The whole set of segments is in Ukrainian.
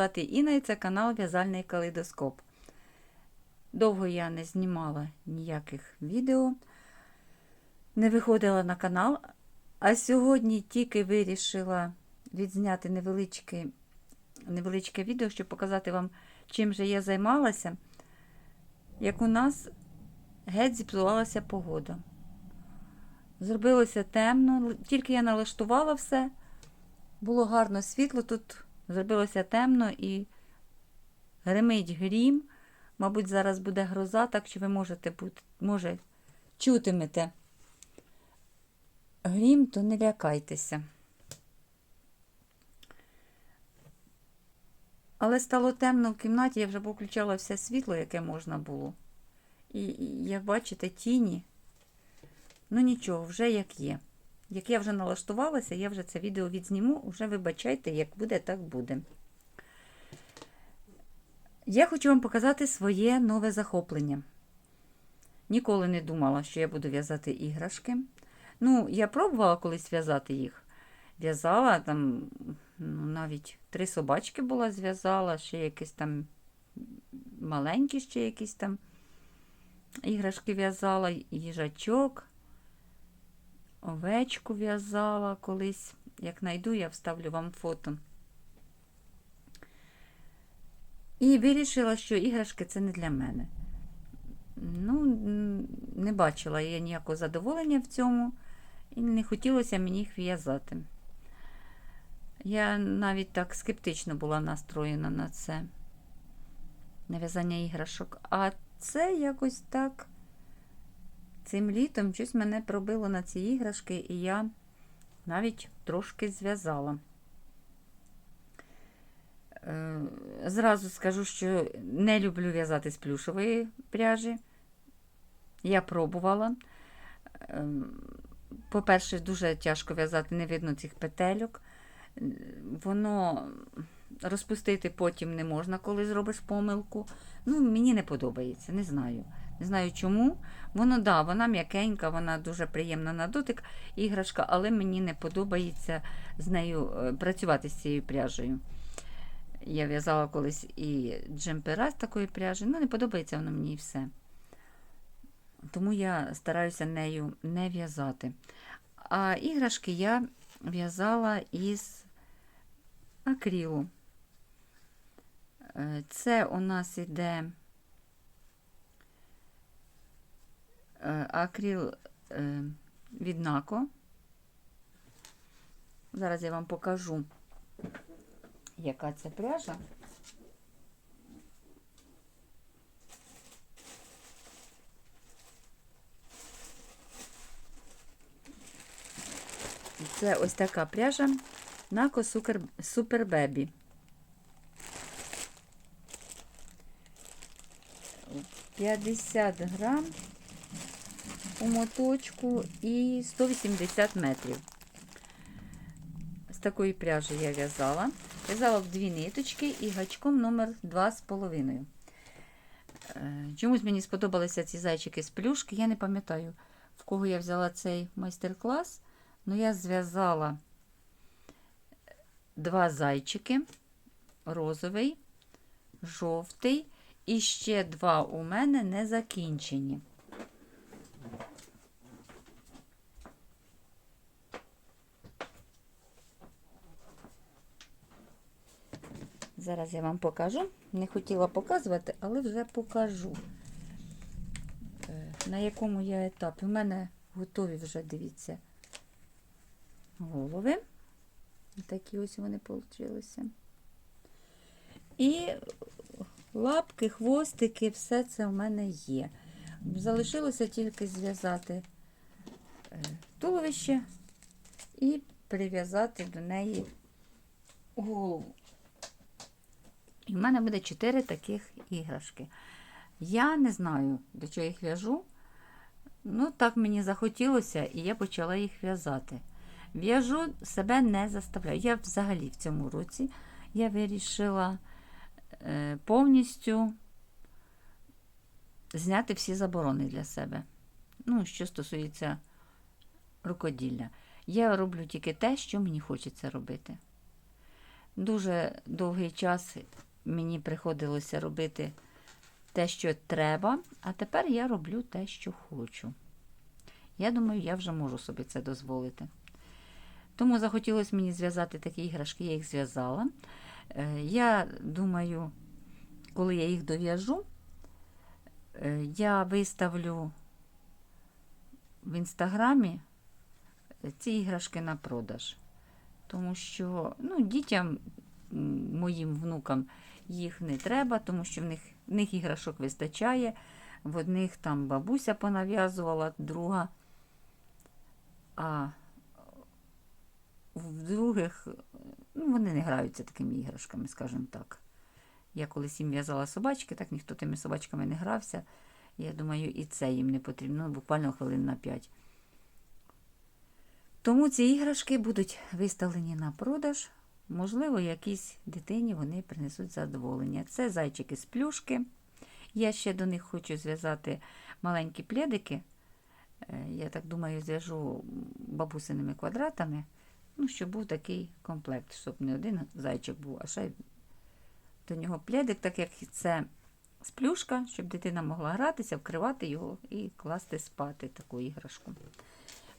звати Інна і це канал В'язальний калейдоскоп. Довго я не знімала ніяких відео, не виходила на канал, а сьогодні тільки вирішила відзняти невеличке, невеличке відео, щоб показати вам, чим же я займалася, як у нас геть зіпсувалася погода. Зробилося темно, тільки я налаштувала все. Було гарно світло, тут зробилося темно і гримить грім. Мабуть, зараз буде гроза, так що ви можете бути, може, чутимете грім, то не лякайтеся. Але стало темно в кімнаті, я вже включала все світло, яке можна було. І як бачите, тіні. Ну нічого, вже як є. Як я вже налаштувалася, я вже це відео відзніму, вже вибачайте, як буде, так буде. Я хочу вам показати своє нове захоплення. Ніколи не думала, що я буду в'язати іграшки. Ну, я пробувала колись в'язати їх. В'язала там, ну, навіть три собачки була, зв'язала, ще якісь там маленькі, ще якісь там іграшки в'язала, їжачок. Овечку в'язала колись. Як знайду, я вставлю вам фото. І вирішила, що іграшки це не для мене. Ну, не бачила я ніякого задоволення в цьому, і не хотілося мені їх в'язати. Я навіть так скептично була настроєна на це, на в'язання іграшок. А це якось так. Цим літом щось мене пробило на ці іграшки, і я навіть трошки зв'язала. Е, зразу скажу, що не люблю в'язати з плюшової пряжі. Я пробувала. Е, по-перше, дуже тяжко в'язати, не видно цих петельок. Воно розпустити потім не можна, коли зробиш помилку. Ну, Мені не подобається, не знаю. Не знаю чому. Воно, да, вона м'якенька, вона дуже приємна на дотик іграшка, але мені не подобається з нею е, працювати з цією пряжею. Я в'язала колись і джемпера з такої пряжі, ну не подобається вона мені і все. Тому я стараюся нею не в'язати. А іграшки я в'язала із акрилу. Е, це у нас іде Е, акрил е, від Нако. Зараз я вам покажу, яка це пряжа. Це ось така пряжа Нако Супер Бебі. П'ятдесят грам у моточку і 180 метрів. З такої пряжі я в'язала. В'язала в дві ниточки і гачком номер 2,5. Е, чомусь мені сподобалися ці зайчики з плюшки. Я не пам'ятаю, в кого я взяла цей майстер-клас. але я зв'язала два зайчики, розовий, жовтий, і ще два у мене не закінчені. Зараз я вам покажу. Не хотіла показувати, але вже покажу, е, на якому я етапі. У мене готові вже, дивіться, голови. Такі ось вони вийшли. І лапки, хвостики, все це у мене є. Залишилося тільки зв'язати е, туловище і прив'язати до неї голову. І в мене буде 4 таких іграшки. Я не знаю, до чого їх в'яжу. Ну, так мені захотілося, і я почала їх в'язати. В'яжу себе не заставляю. Я взагалі в цьому році я вирішила е, повністю зняти всі заборони для себе. Ну, що стосується рукоділля. Я роблю тільки те, що мені хочеться робити. Дуже довгий час мені приходилося робити те, що треба, а тепер я роблю те, що хочу. Я думаю, я вже можу собі це дозволити. Тому захотілося мені зв'язати такі іграшки, я їх зв'язала. Е, Я думаю, коли я їх дов'яжу, е, я виставлю в інстаграмі ці іграшки на продаж. Тому що ну, дітям, моїм внукам, їх не треба, тому що в них, в них іграшок вистачає. В одних там бабуся понав'язувала, друга. А в других, ну, вони не граються такими іграшками, скажімо так. Я колись їм в'язала собачки, так ніхто тими собачками не грався. Я думаю, і це їм не потрібно, ну, буквально хвилин на 5. Тому ці іграшки будуть виставлені на продаж. Можливо, якійсь дитині вони принесуть задоволення. Це зайчики з плюшки. Я ще до них хочу зв'язати маленькі пледики. Е, Я так думаю, зв'яжу бабусиними квадратами, ну, щоб був такий комплект, щоб не один зайчик був, а ще до нього пледик, так як це з плюшка, щоб дитина могла гратися, вкривати його і класти спати таку іграшку.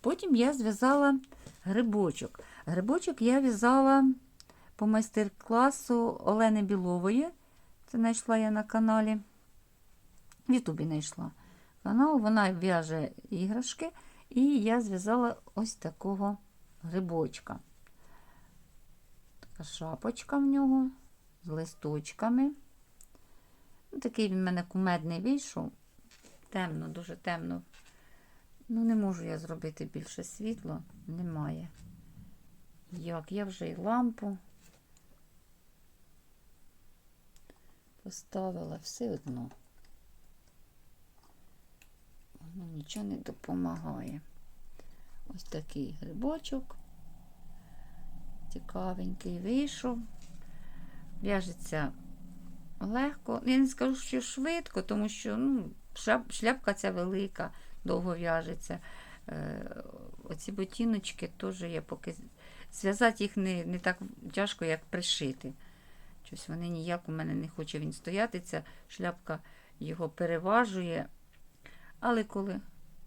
Потім я зв'язала грибочок. Грибочок я в'язала по майстер-класу Олени Білової. Це знайшла я на каналі. В Ютубі знайшла канал. Вона в'яже іграшки. І я зв'язала ось такого грибочка. Така шапочка в нього з листочками. Ну, Такий він в мене кумедний вийшов. Темно, дуже темно. Ну, не можу я зробити більше світло. Немає. Як? Я вже й лампу поставила все одно. Воно нічого не допомагає. Ось такий грибочок. Цікавенький вийшов. В'яжеться легко. Я не скажу, що швидко, тому що ну, шляпка ця велика, довго в'яжеться. Е, Оці ботиночки теж я поки зв'язати їх не, не так тяжко, як пришити. Щось вони ніяк у мене не хоче він стояти. Ця шляпка його переважує. Але коли,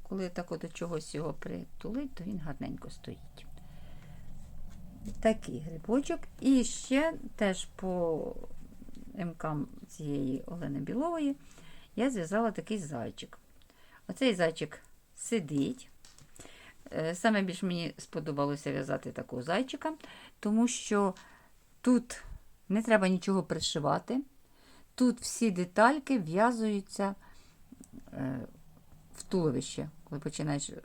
коли так до чогось його притулить, то він гарненько стоїть. Такий грибочок. І ще теж по МК цієї Олени Білової я зв'язала такий зайчик. Оцей зайчик сидить. Е, Саме більш мені сподобалося в'язати такого зайчика, тому що тут не треба нічого пришивати. Тут всі детальки в'язуються е, в туловище. Коли починаєш, е,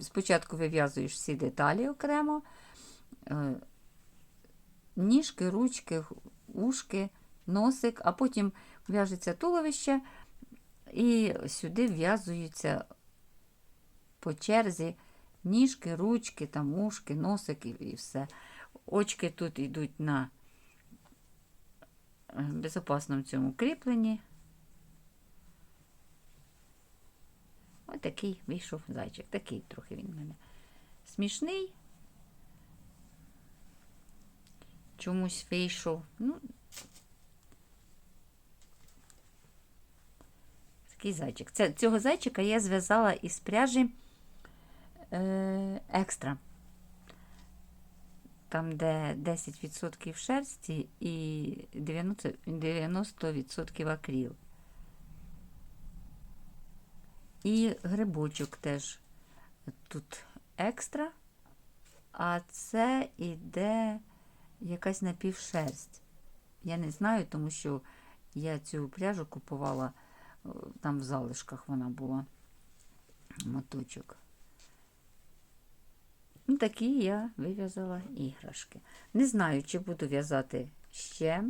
спочатку вив'язуєш всі деталі окремо, е, ніжки, ручки, ушки, носик, а потім в'яжеться туловище і сюди в'язуються по черзі ніжки, ручки, там, ушки, носик і, і все. Очки тут йдуть на е, безопасному цьому кріпленні. Ось такий вийшов зайчик. Такий трохи він в мене смішний. Чомусь вийшов. Ну, такий зайчик. Це, цього зайчика я зв'язала із пряжі е, екстра. Там, де 10% шерсті і 90%, 90% акріл. І грибочок теж тут екстра, а це іде якась напівшерсть. Я не знаю, тому що я цю пряжу купувала, е, там в залишках вона була моточок. Ну, такі я вив'язала іграшки. Не знаю, чи буду в'язати ще.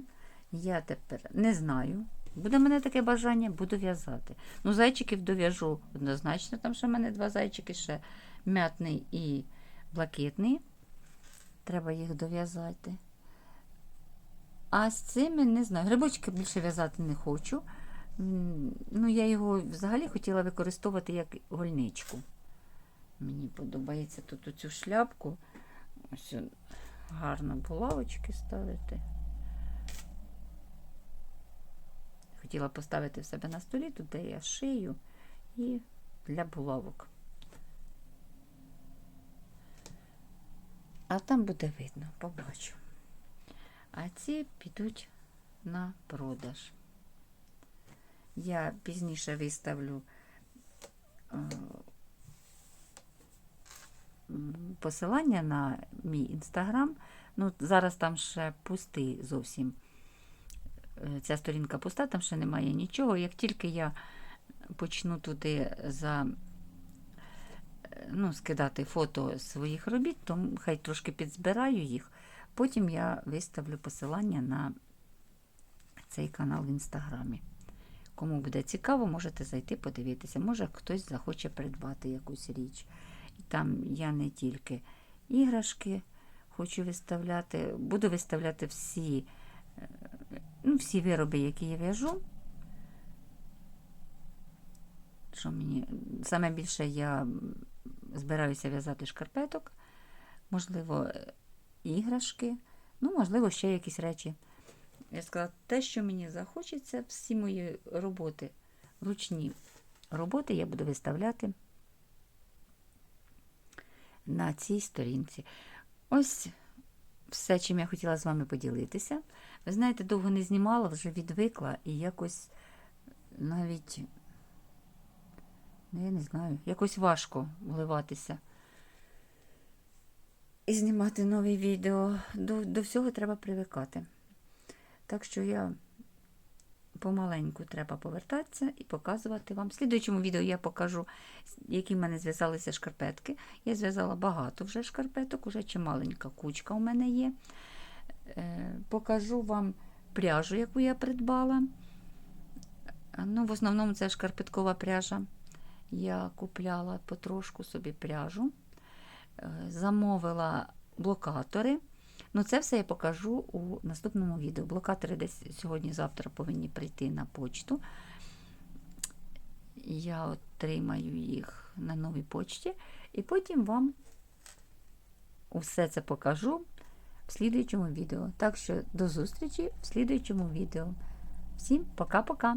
Я тепер не знаю. Буде мене таке бажання, буду в'язати. Ну, зайчиків дов'яжу однозначно. Там ще в мене два зайчики, ще м'ятний і блакитний. Треба їх дов'язати. А з цими не знаю. Грибочки більше в'язати не хочу. Ну, я його взагалі хотіла використовувати як гольничку. Мені подобається тут оцю шляпку. Ось гарно булавочки ставити. Хотіла поставити в себе на столі, тут де я шию і для булавок. А там буде видно, побачу. А ці підуть на продаж. Я пізніше виставлю е, посилання на мій інстаграм. Ну, зараз там ще пустий зовсім. Е, Ця сторінка пуста, там ще немає нічого. Як тільки я почну туди за, е, ну, скидати фото своїх робіт, то хай трошки підзбираю їх. Потім я виставлю посилання на цей канал в інстаграмі. Кому буде цікаво, можете зайти подивитися. Може хтось захоче придбати якусь річ. Там я не тільки іграшки хочу виставляти, буду виставляти всі, е, ну, всі вироби, які я в'яжу. Що мені саме більше я збираюся в'язати шкарпеток, можливо, е, іграшки, ну, можливо, ще якісь речі. Я сказала, те, що мені захочеться, всі мої роботи, ручні роботи я буду виставляти на цій сторінці. Ось все, чим я хотіла з вами поділитися. Ви знаєте, довго не знімала, вже відвикла і якось навіть, ну, я не знаю, якось важко вливатися. І знімати нові відео. До, до всього треба привикати. Так що я помаленьку треба повертатися і показувати вам. В слідуючому відео я покажу, які в мене зв'язалися шкарпетки. Я зв'язала багато вже шкарпеток, уже чималенька кучка у мене є. Е, Покажу вам пряжу, яку я придбала. Ну, В основному це шкарпеткова пряжа. Я купляла потрошку собі пряжу. Е, Замовила блокатори. Ну, це все я покажу у наступному відео. Блокатори десь сьогодні-завтра повинні прийти на почту. Я отримаю їх на новій почті, і потім вам усе це покажу в слідуючому відео. Так що до зустрічі в слідуючому відео. Всім пока-пока!